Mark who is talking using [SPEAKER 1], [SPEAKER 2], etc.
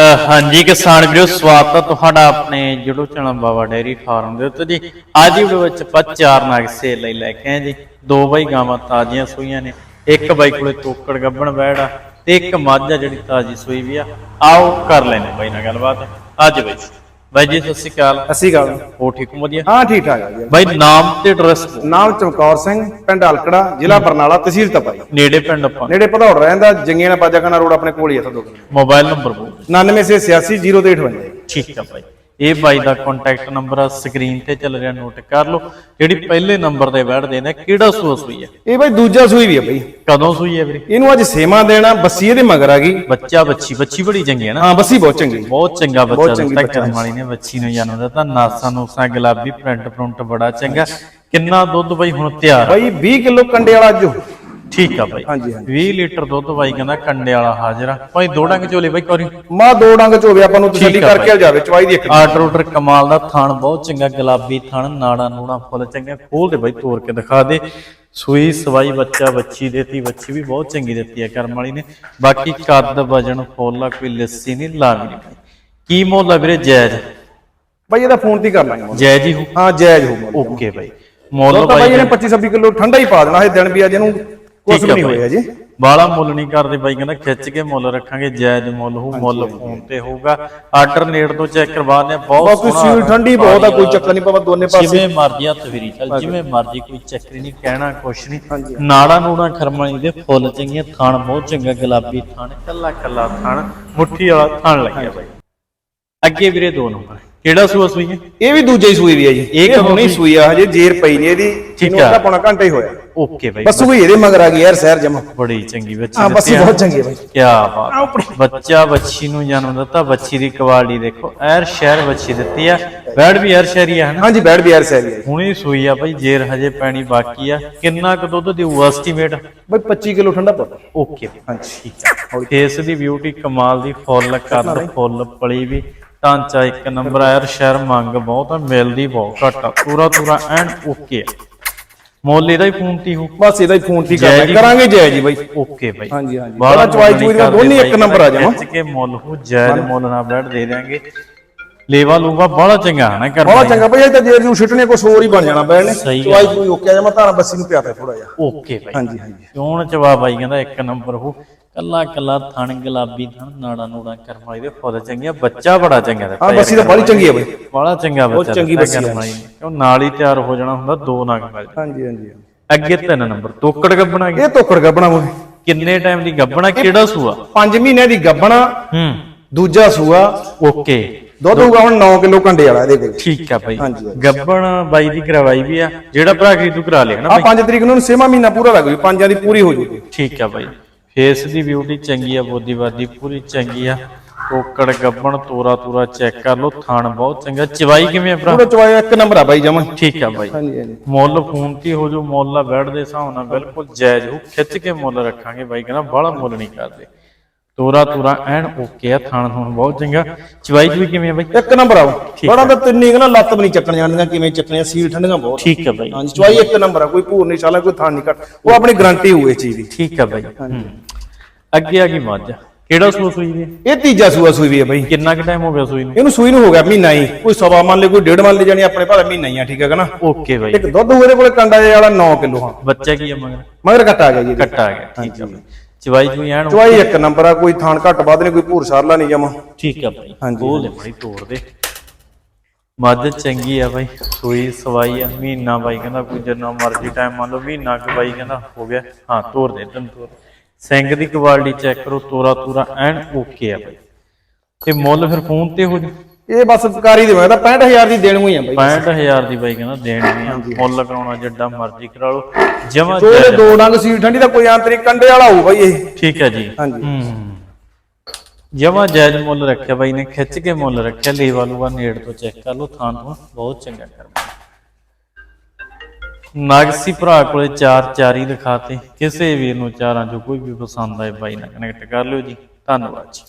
[SPEAKER 1] ਹਾਂਜੀ, ਕਿਸਾਨ ਵੀਰੋ, ਸਵਾਗਤ ਹੈ ਤੁਹਾਡਾ ਆਪਣੇ ਜੁੜੋ ਚੈਨਲ ਬਾਬਾ ਡੇਰੀ ਫਾਰਮ ਦੇ ਉੱਤੇ ਜੀ। ਅੱਜ ਦੀ ਵੀਡੀਓ ਵਿੱਚ ਆਪਾਂ ਚਾਰ ਨਾਗ ਸੇਲ ਲਈ ਲੈ ਕੇ ਆਏ ਜੀ। ਦੋ ਬਾਈ ਗਾਵਾਂ ਤਾਜ਼ੀਆਂ ਸੂਈਆਂ ਨੇ। ਇੱਕ ਬਾਈ ਕੋਲੇ ਤੋਕੜ ਗੱਬਣ ਬੈੜਾ ਤੇ ਇੱਕ ਮੱਝ ਆ ਜਿਹੜੀ ਤਾਜ਼ੀ ਸੂਈ ਵੀ ਆ। ਆਓ ਕਰ ਲੈਨੇ ਬਾਈ ਨਾਲ ਗੱਲਬਾਤ। ਅੱਜ ਬਾਈ ਬਾਈ ਜੀ ਸਤਿ ਸ਼੍ਰੀ ਅਕਾਲ।
[SPEAKER 2] ਅਸੀਂ ਗੱਲ
[SPEAKER 1] ਹੋ ਠੀਕ ਹੋ ਵਧੀਆ?
[SPEAKER 2] ਹਾਂ ਠੀਕ ਠਾਕ ਆ ਜੀ।
[SPEAKER 1] ਬਾਈ ਨਾਮ ਤੇ ਐਡਰੈਸ
[SPEAKER 2] ਨਾਮ ਚਮਕੌਰ ਸਿੰਘ ਪਿੰਡ ਹਲਕੜਾ ਜ਼ਿਲ੍ਹਾ ਬਰਨਾਲਾ ਤਹਿਸੀਲ ਤਪਾਈ
[SPEAKER 1] ਨੇੜੇ ਪਿੰਡ ਆਪਾਂ।
[SPEAKER 2] ਨੇੜੇ ਭਦੌੜ ਰਹਿੰਦਾ ਜੰਗੀਆਂ ਬਾਜਾਖਾਨਾ ਰੋਡ ਆਪਣੇ ਕੋਲ ਹੀ ਆ ਸਦੋ
[SPEAKER 1] ਮੋਬਾਈਲ ਨੰਬਰ ਬੋਲ
[SPEAKER 2] 99 ਸੇ 86 0858
[SPEAKER 1] ਠੀਕ ਆ ਬਾਈ। ਇਹ ਬਾਈ ਦਾ ਕੰਟੈਕਟ ਨੰਬਰ ਆ ਸਕਰੀਨ ਤੇ ਚੱਲ ਰਿਹਾ ਨੋਟ ਕਰ ਲਓ। ਜਿਹੜੀ ਪਹਿਲੇ ਨੰਬਰ ਤੇ ਬੈਠਦੇ ਨੇ ਕਿਹੜਾ ਸੂਆ ਸੂਈ ਆ?
[SPEAKER 2] ਇਹ ਬਾਈ ਦੂਜਾ ਸੂਈ ਵੀ ਆ ਬਈ।
[SPEAKER 1] ਕਦੋਂ ਸੂਈ ਆ ਵੀਰੇ?
[SPEAKER 2] ਇਹਨੂੰ ਅੱਜ ਸੇਵਾ ਦੇਣਾ ਬੱਸੀ ਇਹਦੇ ਮਗਰ ਆ ਗਈ।
[SPEAKER 1] ਬੱਚਾ ਬੱਚੀ ਬੱਚੀ ਬੜੀ ਚੰਗੀ ਹੈ ਨਾ।
[SPEAKER 2] ਹਾਂ ਬੱਸੀ ਬਹੁਤ ਚੰਗੀ।
[SPEAKER 1] ਬਹੁਤ ਚੰਗਾ ਬੱਚਾ ਦਿੱਤਾ ਕਰਮ ਵਾਲੀ ਨੇ ਬੱਚੀ ਨੂੰ ਜਨਮ ਦਿੱਤਾ ਨਾਸਾਂ ਨੂਸਾਂ ਗੁਲਾਬੀ ਪ੍ਰਿੰਟ ਪ੍ਰਿੰਟ ਬੜਾ ਚੰਗਾ। ਕਿੰਨਾ ਦੁੱਧ ਬਾਈ ਹੁਣ ਤਿਆਰ?
[SPEAKER 2] ਬਾਈ 20 ਕਿਲੋ ਕੰਡੇ ਵਾਲਾ ਜੋ
[SPEAKER 1] ਠੀਕ ਆ ਬਾਈ।
[SPEAKER 2] ਹਾਂਜੀ ਹਾਂਜੀ।
[SPEAKER 1] 20 ਲੀਟਰ ਦੁੱਧ ਬਾਈ ਕਹਿੰਦਾ ਕੰਡੇ ਵਾਲਾ ਹਾਜ਼ਰ। ਆ ਭਾਈ ਦੋ ਡੰਗ ਝੋਲੇ ਬਾਈ ਕਰੀ
[SPEAKER 2] ਮਾ ਦੋ ਡੰਗ ਹੋਵੇ ਆਪਾਂ ਨੂੰ ਤਸੱਲੀ ਕਰਕੇ ਜਾਵੇ ਚਵਾਈ ਦੀ ਇੱਕ
[SPEAKER 1] ਆਰਡਰ ਆਰਡਰ ਕਮਾਲ ਦਾ ਥਣ ਬਹੁਤ ਚੰਗਾ ਗੁਲਾਬੀ ਥਣ ਨਾੜਾ ਨੂੜਾ ਫੁੱਲ ਚੰਗਾ ਖੋਲ ਦੇ ਬਾਈ ਤੋੜ ਕੇ ਦਿਖਾ ਦੇ। ਸੂਈ ਸਵਾਈ ਬੱਚਾ ਬੱਚੀ ਦੇਤੀ ਬੱਚੀ ਵੀ ਬਹੁਤ ਚੰਗੀ ਦਿੱਤੀ ਹੈ ਕਰਮ ਵਾਲੀ ਨੇ। ਬਾਕੀ ਕੱਦ ਵਜਨ ਫੁੱਲ ਕੋਈ ਲੱਸੀ ਨਹੀਂ ਬਾਈ। ਕੀ ਮੁੱਲ ਆ ਵੀਰੇ ਜਾਇਜ਼
[SPEAKER 2] ਬਾਈ ਇਹਦਾ ਫੋਨ ਤੇ ਹੀ ਕਰ ਲਾਂਗੇ।
[SPEAKER 1] ਜਾਇਜ਼ ਹੀ ਹੋ
[SPEAKER 2] ਹਾਂ ਜਾਇਜ਼ ਹੋਊਗਾ
[SPEAKER 1] ਓਕੇ ਬਾਈ। ਮੁੱਲ
[SPEAKER 2] ਬਾਈ ਇਹਨੇ 25 26 ਕਿਲੋ ਠੰਡਾ ਹੀ ਪਾ ਦੇਣਾ ਇਹ ਦਿਨ ਵੀ ਅੱਜ ਇਹਨੂੰ ਕੁਝ ਨਹੀਂ। ਹੋਇਆ ਜੀ।
[SPEAKER 1] ਬਾਲਾ ਮੁੱਲ ਨਹੀਂ ਕਰਦੇ ਬਾਈ ਕਹਿੰਦਾ ਖਿੱਚ ਕੇ ਮੁੱਲ ਰੱਖਾਂਗੇ ਜਾਇਜ਼ ਮੁੱਲ ਹੋਊ ਮੁੱਲ ਫੋਨ ਤੇ ਹੋਊਗਾ। ਆਰਡਰ ਨੇੜ ਤੋਂ ਚੈੱਕ ਕਰਵਾਉਂਦੇ ਆ ਬਹੁਤ ਸੋਹਣਾ
[SPEAKER 2] ਸੀਲ ਠੰਡੀ ਬਹੁਤ ਆ ਕੋਈ ਚੱਕਰ ਨਹੀਂ ਪਵਾ ਦੋਨੇ ਪਾਸੇ।
[SPEAKER 1] ਜਿਵੇਂ ਮਰਜ਼ੀ ਹੱਥ ਫੇਰੀ ਚੱਲ ਜਿਵੇਂ ਮਰਜ਼ੀ ਕੋਈ ਚੱਕਰ ਨਹੀਂ ਕਹਿਣਾ ਕੁਛ ਨਹੀਂ। ਨਾੜਾ ਨੂੜਾ ਖਰਮਾਈ ਦੇ ਫੁੱਲ ਚੰਗੀਆਂ ਥਣ ਬਹੁਤ ਚੰਗਾ ਗੁਲਾਬੀ ਥਣ ਕੱਲਾ ਕੱਲਾ ਥਣ ਮੁੱਠੀ ਵਾਲਾ ਥਣ ਲੱਗਿਆ ਬਾਈ। ਅੱਗੇ ਵੀਰੇ ਦੋ ਨੰਬਰ ਕਿਹੜਾ ਸੂਆ ਸੂਈ ਹੈ
[SPEAKER 2] ਇਹ ਵੀ ਦੂਜੇ ਹੀ ਸੂਈ ਵੀ ਹੈ ਜੀ।
[SPEAKER 1] ਇਹ
[SPEAKER 2] ਇਹ ਹੁਣੇ ਹੀ ਸੂਈ? ਆ ਹਜੇ ਜੇਰ ਪਈ ਨਹੀਂ ਇਹਦੀ।
[SPEAKER 1] ਠੀਕ
[SPEAKER 2] ਇਹਨੂੰ
[SPEAKER 1] ਆ।
[SPEAKER 2] ਪੌਣਾ ਘੰਟਾ ਹੀ ਹੋਇਆ।
[SPEAKER 1] ਓਕੇ ਬਾਈ
[SPEAKER 2] ਬਸ ਸੂਈ ਇਹਦੇ ਮਗਰ ਆ ਗਈ ਯਾਰ ਸ਼ਹਿਰ ਜਮਾ।
[SPEAKER 1] ਬੜੀ ਚੰਗੀ ਬੱਚੀ
[SPEAKER 2] ਹਾਂ
[SPEAKER 1] ਆ।
[SPEAKER 2] ਬਹੁਤ ਚੰਗੀ ਹੈ ਬਾਈ।
[SPEAKER 1] ਕਿਆ ਬਾਤ। ਬੱਚਾ ਬੱਚੀ ਨੂੰ ਜਨਮ ਦਿੱਤਾ ਬੱਚੀ ਦੀ ਕੁਆਲਿਟੀ ਦੇਖੋ ਐਰ ਸ਼ਹਿਰ ਬੱਚੀ ਦਿੱਤੀ ਆ। ਬੈੜ ਵੀ ਐਰ ਸ਼ਹਿਰੀ ਆ ਹਨਾ?
[SPEAKER 2] ਹਾਂਜੀ ਬੈਠ ਵੀ ਯਾਰ ਸ਼ਹਿਰ ਹੈ
[SPEAKER 1] ਹੁਣੇ ਸੂਈ ਆ ਭਾਈ ਜੇਰ ਹਜੇ ਪੈਣੀ ਬਾਕੀ ਆ। ਕਿੰਨਾ ਕੁ ਦੁੱਧ ਦਿਊ ਐਸਟੀਮੇਟ
[SPEAKER 2] ਬਾਈ 25 ਕਿਲੋ ਠੰਡਾ ਪਾ
[SPEAKER 1] ਓਕੇ ਹਾਂਜੀ। ਠੀਕ ਆ। ਫੇਸ ਦੀ ਬਿਊਟੀ ਕਮਾਲ ਦੀ ਫੁੱਲ ਕੱਦ ਫੁੱਲ ਪਲੀ ਵੀ। ਢਾਂਚਾ ਇੱਕ ਨੰਬਰ ਆਇਰ ਸ਼ਹਿਰ ਮੰਗ ਬਹੁਤ ਆ ਮਿਲਦੀ ਬਹੁਤ ਘੱਟ ਆ। ਪੂਰਾ ਪੂਰਾ ਐਨ ਓਕੇ ਆ। ਮੁੱਲ ਇਹਦਾ ਹੀ ਫੋਨ ਤੀ ਹੋ।
[SPEAKER 2] ਬਸ ਇਹਦਾ ਹੀ ਫੋਨ ਤੇ
[SPEAKER 1] ਜੈ
[SPEAKER 2] ਕਰਨਾ।
[SPEAKER 1] ਜੀ।
[SPEAKER 2] ਕਰਾਂਗੇ ਜੈ ਜੀ ਬਾਈ।
[SPEAKER 1] ਓਕੇ ਬਾਈ।
[SPEAKER 2] ਹਾਂਜੀ, ਹਾਂਜੀ। ਚਵਾਈ
[SPEAKER 1] ਮੁੱਲ
[SPEAKER 2] ਚੂਈ ਦਾ ਦੋਨੇ ਇੱਕ ਨੰਬਰ ਆ ਜਾਵਾਂ।
[SPEAKER 1] ਕੇ ਮੁੱਲ ਹੋ ਜਾਇਜ਼ ਮੁੱਲ ਨਾਲ ਬੈਠ ਦੇ ਦਿਆਂਗੇ। ਲੇਵਾ ਲੂਵਾ ਬੜਾ ਚੰਗਾ ਹੈ ਨਾ ਕਰ
[SPEAKER 2] ਬਹੁਤ ਚੰਗਾ ਬਾਈ ਇਹ ਤਾਂ ਜੇਰ ਨੂੰ ਛਿੱਟਣੇ ਕੁਛ ਹੋਰ ਹੀ ਬਣ ਜਾਣਾ ਬੈਣ ਨੇ
[SPEAKER 1] ਸਹੀ
[SPEAKER 2] ਚਵਾਈ ਕੋਈ ਓਕੇ ਆ ਜਾਵਾਂ ਧਾਰਾ ਬੱਸੀ ਨੂੰ ਪਿਆਤਾ ਥੋੜਾ ਜਿਹਾ।
[SPEAKER 1] ਓਕੇ ਬਾਈ।
[SPEAKER 2] ਹਾਂਜੀ ਹਾਂਜੀ।
[SPEAKER 1] ਚੋਣ ਚਵਾ ਬਾਈ ਕਹਿੰਦਾ ਇੱਕ ਨੰਬਰ ਹੋ ਕੱਲਾ ਕੱਲਾ ਥਣ ਗੁਲਾਬੀ ਥਣ ਨਾੜਾ ਨੂੜਾ ਕਰਮ ਵਾਲੀ ਦੇ ਫੁੱਲ ਚੰਗੀਆਂ ਬੱਚਾ ਬੜਾ ਚੰਗਾ ਦਿੱਤਾ
[SPEAKER 2] ਹਾਂ ਬੱਸੀ ਤਾਂ ਬੜੀ ਚੰਗੀ ਹੈ ਬਾਈ।
[SPEAKER 1] ਬੜਾ ਚੰਗਾ ਬੱਚਾ
[SPEAKER 2] ਚੰਗੀ
[SPEAKER 1] ਦਿੱਤਾ
[SPEAKER 2] ਬੱਚੀ ਆ।
[SPEAKER 1] ਕਰਮ ਵਾਲੀ ਨੇ। ਕਿਉਂ ਨਾਲ ਹੀ ਤਿਆਰ ਹੋ ਜਾਣਾ ਹੁੰਦਾ ਦੋ ਨਗ ਮਿਲ।
[SPEAKER 2] ਹਾਂਜੀ ਹਾਂਜੀ
[SPEAKER 1] ਅੱਗੇ ਤਿੰਨ ਨੰਬਰ ਤੋਕੜ ਗੱਬਣਾ
[SPEAKER 2] ਇਹ ਤੋਕੜ ਗੱਬਣਾ ਮੋਏ
[SPEAKER 1] ਕਿੰਨੇ ਟਾਈਮ ਦੀ ਗੱਬਣਾ ਕਿਹੜਾ ਸੂਆ?
[SPEAKER 2] 5 ਮਹੀਨਿਆਂ ਦੀ ਗੱਬਣਾ
[SPEAKER 1] ਹੂੰ।
[SPEAKER 2] ਦੂਜਾ ਸੂਆ।
[SPEAKER 1] ਓਕੇ।
[SPEAKER 2] ਦੁੱਧ ਹੋਊਗਾ ਹੁਣ 9 ਕਿਲੋ ਕੰਡੇ ਵਾਲਾ ਇਹਦੇ ਕੋਲ।
[SPEAKER 1] ਠੀਕ ਆ ਬਾਈ।
[SPEAKER 2] ਹਾਂਜੀ।
[SPEAKER 1] ਗੱਬਣ ਬਾਈ ਦੀ ਕਰਵਾਈ ਵੀ ਆ ਜਿਹੜਾ ਭਰਾ ਖਰੀਦੂ ਕਰਾ ਲਿਆ ਨਾ
[SPEAKER 2] ਆ
[SPEAKER 1] ਬਾਈ?
[SPEAKER 2] 5 ਤਰੀਕ ਨੂੰ ਸੇਵਾ ਮਹੀਨਾ ਪੂਰਾ ਲੱਗ ਜੂ ਪੰਜਾਂ ਦੀ ਪੂਰੀ ਹੋ ਜੂਗੀ।
[SPEAKER 1] ਠੀਕ ਆ ਬਾਈ। ਫੇਸ ਦੀ ਬਿਊਟੀ ਚੰਗੀ ਆ ਬੋਦੀਵਾਦੀ ਪੂਰੀ ਚੰਗੀ ਆ। ਟੋਕੜ ਗੱਬਣ ਤੋਰਾ ਤੋਰਾ ਚੈੱਕ ਕਰ ਲਓ ਥਾਣ ਬਹੁਤ ਚੰਗਾ। ਚਵਾਈ ਕਿਵੇਂ ਆ ਭਰਾ?
[SPEAKER 2] ਪੂਰਾ ਚਵਾਇਆ ਇੱਕ ਨੰਬਰ ਆ ਬਾਈ ਜਮਾ।
[SPEAKER 1] ਠੀਕ ਆ ਬਾਈ।
[SPEAKER 2] ਹਾਂਜੀ ਹਾਂਜੀ।
[SPEAKER 1] ਮੁੱਲ ਫੋਨ ਤੇ ਹੋ ਜੋ ਮੁੱਲ ਆ ਬੈਠ ਦੇ ਹਿਸਾਬ ਨਾਲ ਬਿਲਕੁਲ ਜਾਇਜ਼ ਹੋ ਖਿੱਚ ਕੇ ਮੁੱਲ ਰੱਖਾਂਗੇ ਬਾਈ ਕਹਿੰਦਾ ਬਾਹਲਾ ਮੁੱਲ ਨਹੀਂ ਕਰਦੇ। ਤੋਰਾ ਤੋਰਾ ਐਨ ਓਕੇ ਆ ਥਾਣ ਥਾਣ ਬਹੁਤ ਚੰਗਾ। ਚਵਾਈ ਚ ਵੀ ਕਿਵੇਂ ਆ ਬਾਈ?
[SPEAKER 2] ਇੱਕ ਨੰਬਰ ਆਓ ਬੜਾ ਤਾਂ ਤਿੰਨੀ ਕਹਿੰਦਾ ਲੱਤ ਵੀ ਨਹੀਂ ਚੱਕਣ ਜਾਂਦੀਆਂ ਕਿਵੇਂ ਚੱਕਣੀਆਂ ਸੀਲ ਠੰਡੀਆਂ ਬਹੁਤ।
[SPEAKER 1] ਠੀਕ ਆ ਬਾਈ।
[SPEAKER 2] ਹਾਂਜੀ ਚਵਾਈ ਇੱਕ ਨੰਬਰ ਆ ਕੋਈ ਭੂਰ ਨਹੀਂ ਚਾਲਾ ਕੋਈ ਥਾਂ ਨਹੀਂ ਕੱਟ ਉਹ ਆਪਣੀ ਗਾਰੰਟੀ ਹੋਊ ਚੀਜ਼ ਦੀ।
[SPEAKER 1] ਠੀਕ ਆ ਬਾਈ। ਹੂੰ। ਅੱਗੇ ਆ ਗਈ ਮੱਝ। ਕਿਹੜਾ ਸੂਆ ਸੂਈ ਦੀ?
[SPEAKER 2] ਇਹ ਤੀਜਾ ਸੂਆ ਸੂਈ ਵੀ ਹੈ ਬਾਈ।
[SPEAKER 1] ਕਿੰਨਾ ਕੁ ਟਾਈਮ ਹੋ ਗਿਆ ਸੂਈ ਨੂੰ?
[SPEAKER 2] ਇਹਨੂੰ ਸੂਈ ਨੂੰ ਹੋ ਗਿਆ ਮਹੀਨਾ ਹੀ। ਕੋਈ ਸਵਾ ਮੰਨ ਲੈ ਕੋਈ ਡੇਢ ਮੰਨ ਲੈ ਜਾਣੀ ਆਪਣੇ ਭਾਵੇਂ ਮਹੀਨਾ ਹੀ ਆ ਠੀਕ ਹੈ ਨਾ?
[SPEAKER 1] ਓਕੇ ਬਾਈ।
[SPEAKER 2] ਇੱਕ ਦੁੱਧ ਉਹਦੇ ਕੋਲੇ ਕੰਡਾ ਜਿਹਾ ਵਾਲਾ 9 ਕਿਲੋ ਹਾਂ
[SPEAKER 1] ਬੱਚਾ ਕੀ ਆ ਮਗਰ?
[SPEAKER 2] ਮਗਰ ਘੱਟ ਆ ਗਿਆ ਜੀ ਇਹਦੇ।
[SPEAKER 1] ਕੱਟਾ ਆ ਗਿਆ ਠੀਕ ਬਾਈ। ਚਵਾਈ ਚੂਈ ਐਨ
[SPEAKER 2] ਚਵਾਈ ਇੱਕ ਨੰਬਰ ਆ ਕੋਈ ਥਾਣ ਘੱਟ ਵੱਧ ਨਹੀਂ ਕੋਈ ਭੂਰ ਸਾਰਲਾ ਨਹੀਂ ਜਮਾ।
[SPEAKER 1] ਠੀਕ ਆ ਬਾਈ।
[SPEAKER 2] ਹਾਂਜੀ,
[SPEAKER 1] ਉਹ ਲੈ ਬੜੀ ਤੋੜ ਦੇ ਮੱਝ ਚੰਗੀ ਆ ਬਾਈ। ਸੂਈ ਸਵਾਈ ਆ ਮਹੀਨਾ ਬਾਈ ਕਹਿੰਦਾ ਕੋਈ ਜਿੰਨਾ ਮਰਜ਼ੀ ਟਾਈਮ ਮੰਨ ਲਓ ਮਹੀਨਾ ਕੁ ਬਾਈ ਕਹਿੰਦਾ ਹੋ ਗਿਆ। ਹਾਂ ਤੋੜ ਦੇ ਤੈਨੂੰ ਤੋੜ ਸਿੰਘ ਦੀ ਕੁਆਲਿਟੀ ਚੈੱਕ ਕਰੋ ਤੋਰਾ ਤੋਰਾ ਐਨ ਓਕੇ ਆ ਬਾਈ। ਤੇ ਮੁੱਲ ਫਿਰ ਫੋਨ ਤੇ ਹੋ ਜੂ
[SPEAKER 2] ਇਹ ਬਸ ਸਰਕਾਰੀ ਦੇ ਮੈਂ ਤਾਂ 65000 ਦੀ ਦੇਣ ਹੋਈ ਆ ਬਾਈ।
[SPEAKER 1] 65000 ਦੀ ਬਾਈ ਕਹਿੰਦਾ ਦੇਣੀ ਆ। ਮੁੱਲ ਕਰਾਉਣਾ ਜਿੱਡਾ ਮਰਜ਼ੀ ਕਰਾ ਲਓ। ਜਮਾ
[SPEAKER 2] ਉਹਦੇ ਦੋ ਡੰਗ ਸੀਲ ਠੰਡੀ ਦਾ ਕੋਈ ਆਂਤਰਿਕ ਕੰਡੇ ਵਾਲਾ ਹੋਊ ਬਾਈ ਇਹ।
[SPEAKER 1] ਠੀਕ ਹੈ ਜੀ।
[SPEAKER 2] ਹਾਂਜੀ।
[SPEAKER 1] ਜਮਾ ਜਾਇਜ਼ ਮੁੱਲ ਰੱਖਿਆ ਬਾਈ ਨੇ ਖਿੱਚ ਕੇ ਮੁੱਲ ਰੱਖਿਆ ਲੇਵਾ ਲੂਆ ਨੇੜ ਤੋਂ ਚੈੱਕ ਕਰ ਲਓ ਥਾਂ ਤੋਂ ਬਹੁਤ ਚੰਗਾ ਕਰਮ। ਨਾਗਸੀ ਭਰਾ ਕੋਲੇ ਚਾਰ ਚਾਰੀ ਦਿਖਾਤੇ ਕਿਸੇ ਵੀਰ ਨੂੰ ਚਾਰਾਂ ਚੋਂ ਕੋਈ ਵੀ ਪਸੰਦ ਆਏ ਬਾਈ ਨਾਲ ਕਨੈਕਟ ਕਰ ਲਿਓ ਜੀ। ਧੰਨਵਾਦ ਜੀ।